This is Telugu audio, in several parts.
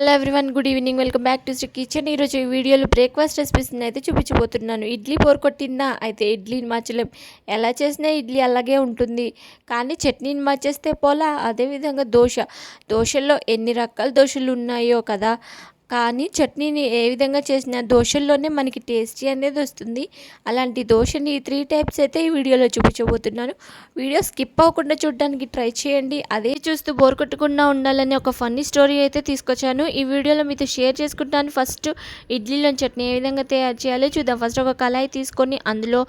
Hello everyone good evening welcome back to Sri kitchen ఈరోజు ఈ వీడియోలో బ్రేక్ఫాస్ట్ రెసిపీస్ని అయితే చూపించబోతున్నాను. ఇడ్లీ పోరు కొట్టిందా అయితే ఇడ్లీని మార్చలేం ఎలా చేసినా ఇడ్లీ అలాగే ఉంటుంది. కానీ చట్నీని మార్చేస్తే పోలా అదేవిధంగా దోశ. దోశల్లో ఎన్ని రకాల దోశలు ఉన్నాయో కదా కానీ చట్నీని ఏ విధంగా చేసిన దోశల్లోనే మనకి టేస్టీ అనేది వస్తుంది. అలాంటి దోశని త్రీ టైప్స్ అయితే ఈ వీడియోలో చూపించబోతున్నాను. వీడియో స్కిప్ అవ్వకుండా చూడడానికి ట్రై చేయండి. అదే చూస్తూ బోర్ కొట్టకుండా ఉండాలని ఒక ఫన్నీ స్టోరీ అయితే తీసుకొచ్చాను. ఈ వీడియోలో మీతో షేర్ చేసుకుంటాను. ఫస్ట్ ఇడ్లీలో చట్నీ ఏ విధంగా తయారు చేయాలో చూద్దాం. ఫస్ట్ ఒక కళాయి తీసుకొని అందులో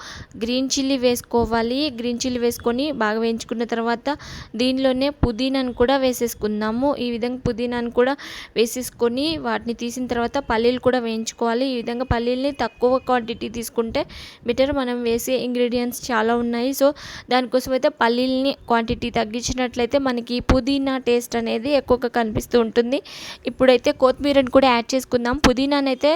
గ్రీన్ చిల్లీ వేసుకోవాలి. గ్రీన్ చిల్లీ వేసుకొని బాగా వేయించుకున్న తర్వాత దీనిలోనే పుదీనాను కూడా వేసేసుకుందాము. ఈ విధంగా పుదీనాను కూడా వేసేసుకొని వాటిని వాటిని తీసిన తర్వాత పల్లీలు కూడా వేయించుకోవాలి. ఈ విధంగా పల్లీల్ని తక్కువ క్వాంటిటీ తీసుకుంటే బెటర్ మనం వేసే ఇంగ్రీడియంట్స్ చాలా ఉన్నాయి. సో దానికోసం అయితే పల్లీల్ని క్వాంటిటీ తగ్గించినట్లయితే మనకి పుదీనా టేస్ట్ అనేది ఎక్కువగా కనిపిస్తూ ఉంటుంది. ఇప్పుడైతే కొత్తిమీరని కూడా యాడ్ చేసుకుందాం. పుదీనాని అయితే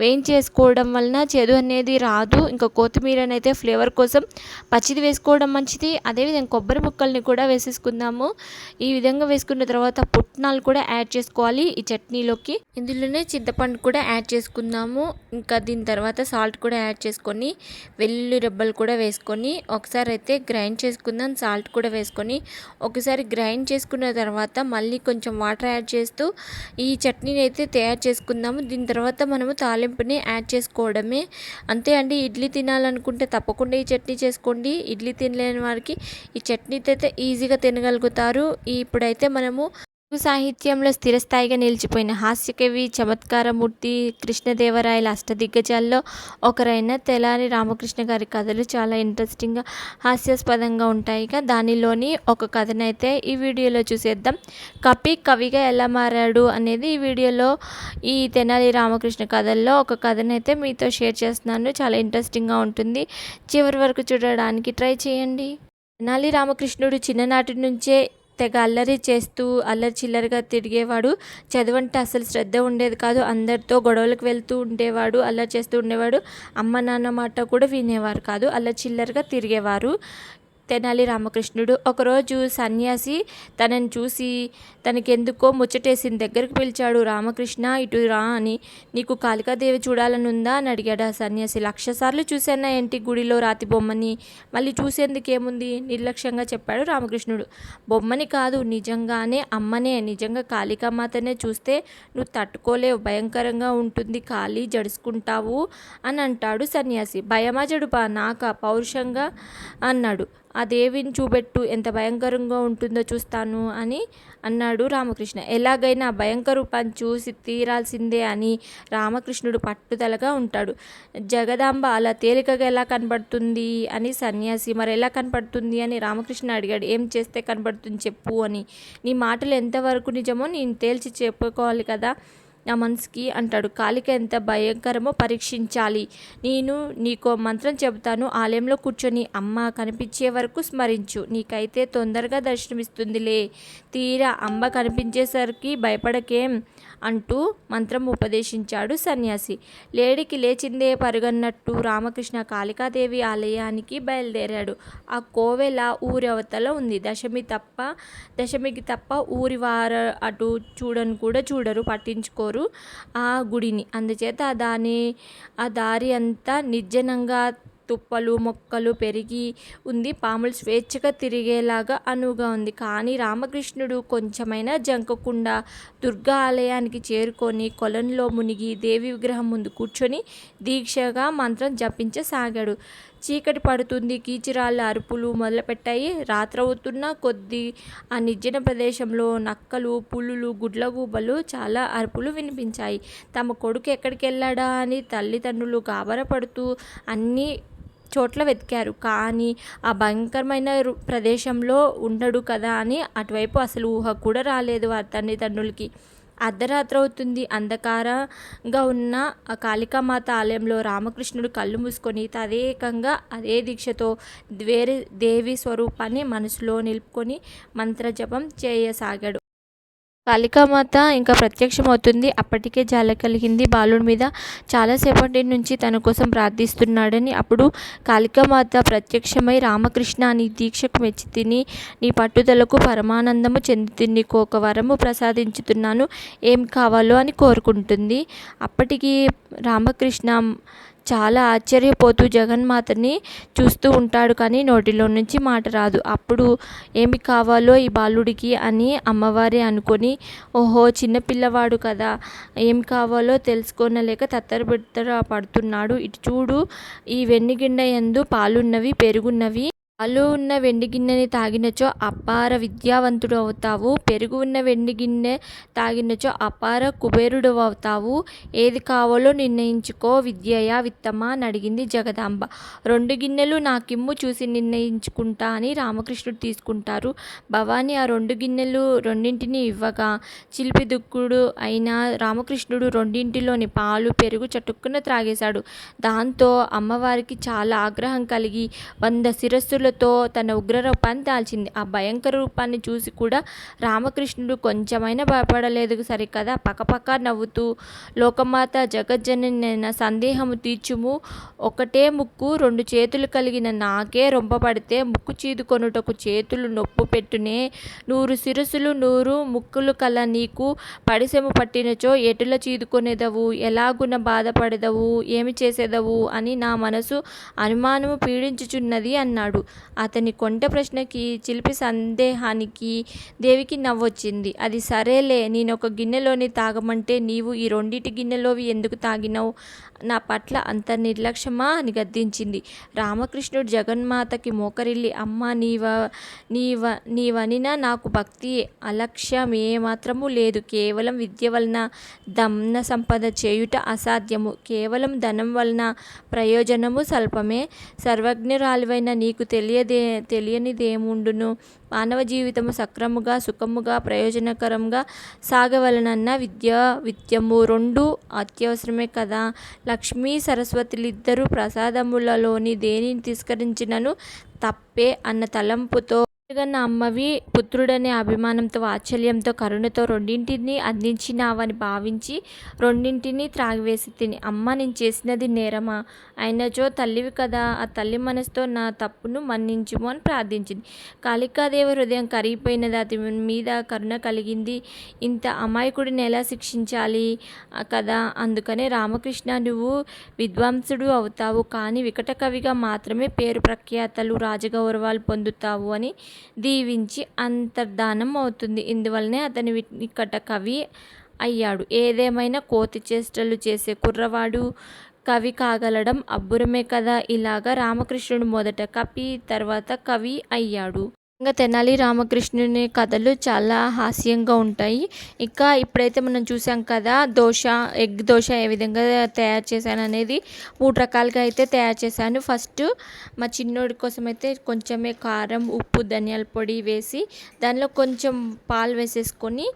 వేయించేసుకోవడం వలన చెదు అనేది రాదు. ఇంకా కొత్తిమీరని అయితే ఫ్లేవర్ కోసం పచ్చిది వేసుకోవడం మంచిది. అదేవిధంగా కొబ్బరి ముక్కల్ని కూడా వేసేసుకుందాము. ఈ విధంగా వేసుకున్న తర్వాత పుట్నాలు కూడా యాడ్ చేసుకోవాలి ఈ చట్నీలోకి. ఇందులో ఇందులోనే చింతపండు కూడా యాడ్ చేసుకుందాము. ఇంకా దీని తర్వాత సాల్ట్ కూడా యాడ్ చేసుకొని వెల్లుల్లి రెబ్బలు కూడా వేసుకొని ఒకసారి అయితే గ్రైండ్ చేసుకుందాం. సాల్ట్ కూడా వేసుకొని ఒకసారి గ్రైండ్ చేసుకున్న తర్వాత మళ్ళీ కొంచెం వాటర్ యాడ్ చేస్తూ ఈ చట్నీని అయితే తయారు చేసుకుందాము. దీని తర్వాత మనము తాలింపుని యాడ్ చేసుకోవడమే. అంతే అండి ఇడ్లీ తినాలనుకుంటే తప్పకుండా ఈ చట్నీ చేసుకోండి. ఇడ్లీ తినలేని వారికి ఈ చట్నీతో అయితే ఈజీగా తినగలుగుతారు. ఇప్పుడైతే మనము సాహిత్యంలో స్థిరస్థాయిగా నిలిచిపోయిన హాస్యకవి చమత్కారమూర్తి కృష్ణదేవరాయల అష్టదిగ్గజాల్లో ఒకరైన తెలారి రామకృష్ణ గారి కథలు చాలా ఇంట్రెస్టింగ్గా హాస్యాస్పదంగా ఉంటాయి. దానిలోని ఒక కథనైతే ఈ వీడియోలో చూసేద్దాం. కపి కవిగా ఎలా మారాడు అనేది ఈ వీడియోలో ఈ తెనాలి రామకృష్ణ కథల్లో ఒక కథనైతే మీతో షేర్ చేస్తున్నాను. చాలా ఇంట్రెస్టింగ్గా ఉంటుంది. చివరి వరకు చూడడానికి ట్రై చేయండి. తెనాలి రామకృష్ణుడు చిన్ననాటి నుంచే తెగ అల్లరి చేస్తూ అల్లరి చిల్లరగా తిరిగేవాడు. చదువంటే అసలు శ్రద్ధ ఉండేది కాదు. అందరితో గొడవలకు వెళ్తూ ఉండేవాడు అల్లరి చేస్తూ ఉండేవాడు. అమ్మ నాన్న మాట కూడా వినేవారు కాదు. అల్లరి చిల్లరగా తిరిగేవారు. తెనాలి రామకృష్ణుడు ఒకరోజు సన్యాసి తనని చూసి తనకెందుకో ముచ్చటేసిన దగ్గరకు పిలిచాడు రామకృష్ణ ఇటు రా అని. నీకు కాళికాదేవి చూడాలని ఉందా అని అడిగాడు ఆ సన్యాసి. లక్ష సార్లు ఏంటి గుడిలో రాతి బొమ్మని? మళ్ళీ చూసేందుకేముంది నిర్లక్ష్యంగా చెప్పాడు రామకృష్ణుడు. బొమ్మని కాదు నిజంగానే అమ్మనే. నిజంగా కాళికామాతనే చూస్తే నువ్వు తట్టుకోలేవు. భయంకరంగా ఉంటుంది. ఖాళీ జడుచుకుంటావు అని అంటాడు సన్యాసి. భయమా జడుపా నాక? పౌరుషంగా? అన్నాడు. ఆ దేవిని చూపెట్టు ఎంత భయంకరంగా ఉంటుందో చూస్తాను అని అన్నాడు రామకృష్ణ. ఎలాగైనా భయంకర రూపాన్ని చూసి తీరాల్సిందే అని రామకృష్ణుడు పట్టుదలగా ఉంటాడు. జగదాంబ అలా తేలికగా ఎలా కనబడుతుంది అని సన్యాసి మరి ఎలా కనపడుతుంది అని రామకృష్ణ అడిగాడు. ఏం చేస్తే కనబడుతుంది చెప్పు అని. నీ మాటలు ఎంతవరకు నిజమో నేను తేల్చి చెప్పుకోవాలి కదా. నా మనసుకి అంటాడు. కాళిక ఎంత భయంకరమో పరీక్షించాలి. నేను నీకో మంత్రం చెబుతాను. ఆలయంలో కూర్చొని అమ్మ కనిపించే వరకు స్మరించు. నీకైతే తొందరగా దర్శనమిస్తుందిలే. తీరా అమ్మ కనిపించేసరికి భయపడకేం అంటూ మంత్రం ఉపదేశించాడు సన్యాసి. లేడికి లేచిందే పరుగన్నట్టు రామకృష్ణ కాళికాదేవి ఆలయానికి బయలుదేరాడు. ఆ కోవెల ఊరి అవతల ఉంది. దశమి తప్ప దశమికి తప్ప ఊరి వారు అటు చూడను కూడా చూడరు. పట్టించుకోరు. ఆ గుడిని. అందుచేత దాని ఆ దారి అంతా నిర్జనంగా తుప్పలు మొక్కలు పెరిగి ఉంది. పాములు స్వేచ్ఛగా తిరిగేలాగా అనువుగా ఉంది. కానీ రామకృష్ణుడు కొంచెమైనా జంకకుండా దుర్గా ఆలయానికి చేరుకొని కొలంలో మునిగి దేవి విగ్రహం ముందు కూర్చొని దీక్షగా మంత్రం జపించసాగాడు. చీకటి పడుతుంది కీచిరాళ్ళ అరుపులు మొదలుపెట్టాయి. రాత్రవుతున్న కొద్ది ఆ నిర్జన ప్రదేశంలో నక్కలు పులులు గుడ్లగూబలు చాలా అరుపులు వినిపించాయి. తమ కొడుకు ఎక్కడికి వెళ్ళాడా అని తల్లిదండ్రులు గాబరపడుతూ అన్నీ చోట్ల వెతికారు. కానీ ఆ భయంకరమైన ప్రదేశంలో ఉండడు కదా అని అటువైపు అసలు ఊహ కూడా రాలేదు వారి తల్లిదండ్రులకి. అర్ధరాత్రి అవుతుంది అంధకారంగా ఉన్న కాళికామాత ఆలయంలో రామకృష్ణుడు కళ్ళు మూసుకొని తదేకంగా అదే దీక్షతో వేరే దేవి స్వరూపాన్ని మనసులో నిలుపుకొని మంత్రజపం చేయసాగాడు. కాళికామాత ఇంకా ప్రత్యక్షమవుతుంది. అప్పటికే జాల కలిగింది బాలుడి మీద చాలాసేపటి నుంచి తన కోసం ప్రార్థిస్తున్నాడని అప్పుడు కాళికామాత ప్రత్యక్షమై రామకృష్ణ నీ దీక్షకు మెచ్చి తిని నీ పట్టుదలకు పరమానందము చెంది నీకు ఒక వరము ప్రసాదించుతున్నాను ఏం కావాలో అని కోరుకుంటుంది. అప్పటికి రామకృష్ణ చాలా ఆశ్చర్యపోతూ జగన్మాతని చూస్తూ ఉంటాడు కానీ నోటిలో నుంచి మాట రాదు. అప్పుడు ఏమి కావాలో ఈ బాలుడికి అని అమ్మవారి అనుకొని ఓహో చిన్నపిల్లవాడు కదా ఏం కావాలో తెలుసుకోనలేక తత్తరబిత్తర పడుతున్నాడు. ఇటు చూడు ఈ వెన్నిగిన్న ఎందు పాలున్నవి పెరుగున్నవి పాలు ఉన్న వెండి గిన్నెని తాగినచో అపార విద్యావంతుడు అవుతావు. పెరుగు ఉన్న వెండి గిన్నె తాగినచో అపార కుబేరుడు అవుతావు ఏది కావాలో నిర్ణయించుకో. విద్యయా విత్తమా అని అడిగింది జగదాంబ. రెండు గిన్నెలు నాకిమ్ము చూసి నిర్ణయించుకుంటా అని రామకృష్ణుడు తీసుకుంటారు. భవాని ఆ రెండు గిన్నెలు రెండింటిని ఇవ్వగా చిలిపి దుక్కుడు అయిన రామకృష్ణుడు రెండింటిలోని పాలు పెరుగు చటుక్కున త్రాగేశాడు. దాంతో అమ్మవారికి చాలా ఆగ్రహం కలిగి వంద శిరస్సులు చేతులతో తన ఉగ్ర రూపాన్ని దాల్చింది. ఆ భయంకర రూపాన్ని చూసి కూడా రామకృష్ణుడు కొంచెమైనా భయపడలేదు. సరికదా పక్కపక్క నవ్వుతూ లోకమాత జగజ్జన సందేహము తీర్చుము. ఒకటే ముక్కు రెండు చేతులు కలిగిన నాకే రొంపబడితే ముక్కు చీదుకొనుటకు చేతులు నొప్పు పెట్టునే. నూరు శిరసులు నూరు ముక్కులు కల నీకు పడిసెము పట్టినచో ఎటుల చీదుకొనేదవు? ఎలాగున బాధపడదవు? ఏమి చేసేదవు అని నా మనసు అనుమానము పీడించుచున్నది అన్నాడు. అతని కొంట ప్రశ్నకి చిలిపి సందేహానికి దేవికి నవ్వొచ్చింది. అది సరేలే నేను ఒక గిన్నెలోని తాగమంటే నీవు ఈ రెండింటి గిన్నెలోవి ఎందుకు తాగినావు? నా పట్ల అంత నిర్లక్ష్యమా? అని గద్దించింది. రామకృష్ణుడు జగన్మాతకి మోకరిల్లి అమ్మ నీవ నీవ నీవనిన నాకు భక్తి అలక్ష్యం ఏమాత్రము లేదు. కేవలం విద్య వలన దమ్న సంపద చేయుట అసాధ్యము. కేవలం ధనం వలన ప్రయోజనము స్వల్పమే. సర్వజ్ఞురాలివైన నీకు తెలియదే తెలియనిదేముండును? మానవ జీవితము సక్రముగా సుఖముగా ప్రయోజనకరంగా సాగవలనన్న విద్య విద్యము రెండు అత్యవసరమే కదా. లక్ష్మీ సరస్వతులిద్దరూ ప్రసాదములలోని దేనిని తిరస్కరించినను? తప్పే అన్న తలంపుతో పెరుగన్న అమ్మవి పుత్రుడనే అభిమానంతో వాత్సల్యంతో కరుణతో రెండింటిని అందించినావని భావించి రెండింటిని త్రాగివేసి తిని అమ్మ నేను చేసినది నేరమా? అయినచో తల్లివి కదా ఆ తల్లి మనసుతో నా తప్పును మన్నించుము అని ప్రార్థించింది. కాళికాదేవి హృదయం కరిగిపోయినది అతి మీద కరుణ కలిగింది. ఇంత అమాయకుడిని ఎలా శిక్షించాలి? కదా అందుకనే రామకృష్ణ నువ్వు విద్వాంసుడు అవుతావు కానీ వికట కవిగా మాత్రమే పేరు ప్రఖ్యాతలు రాజగౌరవాలు పొందుతావు అని దీవించి అంతర్ధానం అవుతుంది. ఇందువల్లనే అతని వికట కవి అయ్యాడు. ఏదేమైనా కోతి చేష్టలు చేసే కుర్రవాడు కవి కాగలడం అబ్బురమే కదా. ఇలాగా రామకృష్ణుడు మొదట కపి తర్వాత కవి అయ్యాడు. ఇంకా తెనాలి రామకృష్ణుని కథలు చాలా హాస్యంగా ఉంటాయి. ఇంకా ఇప్పుడైతే మనం చూసాం కదా దోశ ఎగ్ దోశ ఏ విధంగా తయారు చేశాను అనేది మూడు రకాలుగా అయితే తయారు చేశాను. ఫస్ట్ మా చిన్నోడి కోసం అయితే కొంచెమే కారం ఉప్పు ధనియాల పొడి వేసి దానిలో కొంచెం పాలు వేసేసుకొని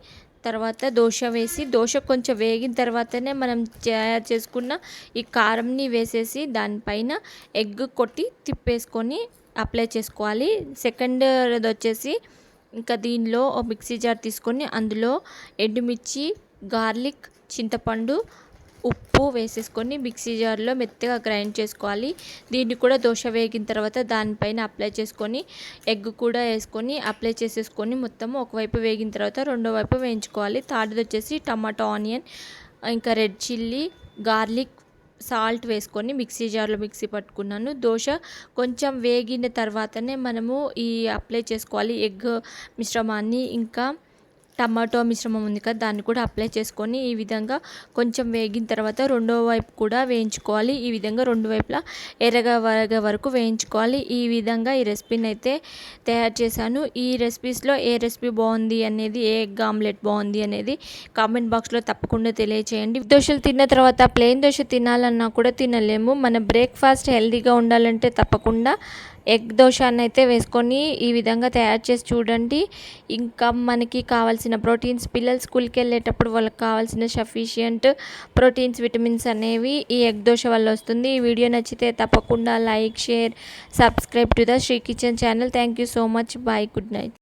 తర్వాత దోశ వేసి దోశ కొంచెం వేగిన తర్వాతనే మనం తయారు చేసుకున్న ఈ కారంని వేసేసి దానిపైన ఎగ్ కొట్టి తిప్పేసుకొని అప్లై చేసుకోవాలి. సెకండ్ వచ్చేసి ఇంకా దీనిలో మిక్సీ జార్ తీసుకొని అందులో ఎండుమిర్చి గార్లిక్ చింతపండు ఉప్పు వేసేసుకొని మిక్సీ జార్లో మెత్తగా గ్రైండ్ చేసుకోవాలి. దీన్ని కూడా దోశ వేగిన తర్వాత దానిపైన అప్లై చేసుకొని ఎగ్ కూడా వేసుకొని అప్లై చేసేసుకొని మొత్తం ఒకవైపు వేగిన తర్వాత రెండో వైపు వేయించుకోవాలి. థర్డ్ది వచ్చేసి టమాటో ఆనియన్ ఇంకా రెడ్ చిల్లీ గార్లిక్ సాల్ట్ వేసుకొని మిక్సీ జార్లో మిక్సీ పట్టుకున్నాను. దోశ కొంచెం వేగిన తర్వాతనే మనము ఈ అప్లై చేసుకోవాలి. ఎగ్ మిశ్రమాన్ని. ఇంకా టమాటో మిశ్రమం ఉంది కదా దాన్ని కూడా అప్లై చేసుకొని ఈ విధంగా కొంచెం వేగిన తర్వాత రెండో వైపు కూడా వేయించుకోవాలి. ఈ విధంగా రెండు వైపులా ఎర్రగా వరగ వరకు వేయించుకోవాలి. ఈ విధంగా ఈ రెసిపీని అయితే తయారు చేశాను. ఈ రెసిపీస్లో ఏ రెసిపీ బాగుంది అనేది ఏ ఎగ్ ఆమ్లెట్ బాగుంది అనేది కామెంట్ బాక్స్లో తప్పకుండా తెలియచేయండి. దోశలు తిన్న తర్వాత ప్లెయిన్ దోశ తినాలన్నా కూడా తినలేము. మన బ్రేక్ఫాస్ట్ హెల్తీగా ఉండాలంటే తప్పకుండా ఎగ్ దోశాన్ని అయితే వేసుకొని ఈ విధంగా తయారు చేసి చూడండి. ఇంకా మనకి కావాల్సిన ప్రోటీన్స్ పిల్లలు స్కూల్కి వెళ్ళేటప్పుడు వాళ్ళకి కావాల్సిన సఫిషియంట్ ప్రోటీన్స్ విటమిన్స్ అనేవి ఈ ఎగ్ దోశ వల్ల వస్తుంది. ఈ వీడియో నచ్చితే తప్పకుండా like share subscribe to the Sri kitchen channel. Thank you so much. Bye good night.